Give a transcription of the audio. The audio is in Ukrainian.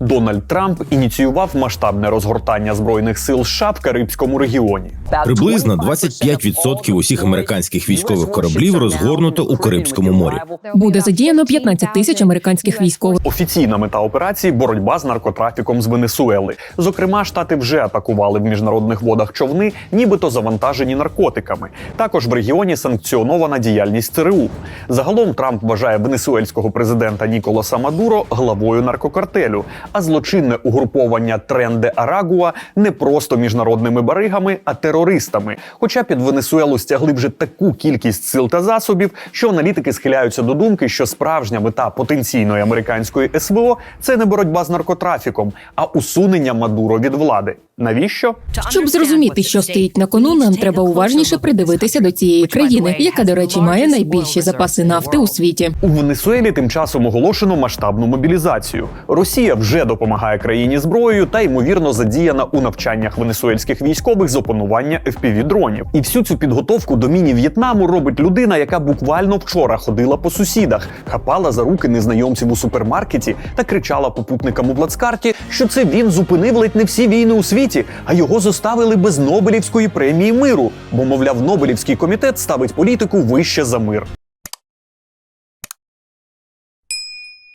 Дональд Трамп ініціював масштабне розгортання збройних сил США в Карибському регіоні. Приблизно 25% усіх американських військових кораблів розгорнуто у Карибському морі. Буде задіяно 15 тисяч американських військових. Офіційна мета операції боротьба з наркотрафіком з Венесуели. Зокрема, штати вже атакували в міжнародних водах човни, нібито завантажені наркотиками. Також в регіоні санкціонована діяльність ЦРУ. Загалом Трамп вважає венесуельського президента Ніколаса Мадуро главою наркокартелю, а злочинне угруповання Тренде Арагуа не просто міжнародними баригами, а терористами. Хоча під Венесуелу стягли вже таку кількість сил та засобів, що аналітики схиляються до думки, що справжня мета потенційної американської СВО це не боротьба з наркотрафіком, а усунення Мадуро від влади. Навіщо? Щоб зрозуміти, що стоїть на кону, нам треба уважніше придивитися до цієї країни, яка, до речі, має найбільші запаси нафти у світі. У Венесуелі тим часом оголошено масштабну мобілізацію. Росія вже допомагає країні зброєю та ймовірно задіяна у навчаннях венесуельських військових з опанування fpv дронів. І всю цю підготовку до міні-В'єтнаму робить людина, яка буквально вчора ходила по сусідах, хапала за руки незнайомців у супермаркеті та кричала попутникам у плацкарті, що це він зупинив ледь не всі війни у світі, а його зоставили без Нобелівської премії миру. Бо, мовляв, Нобелівський комітет ставить політику вище за мир.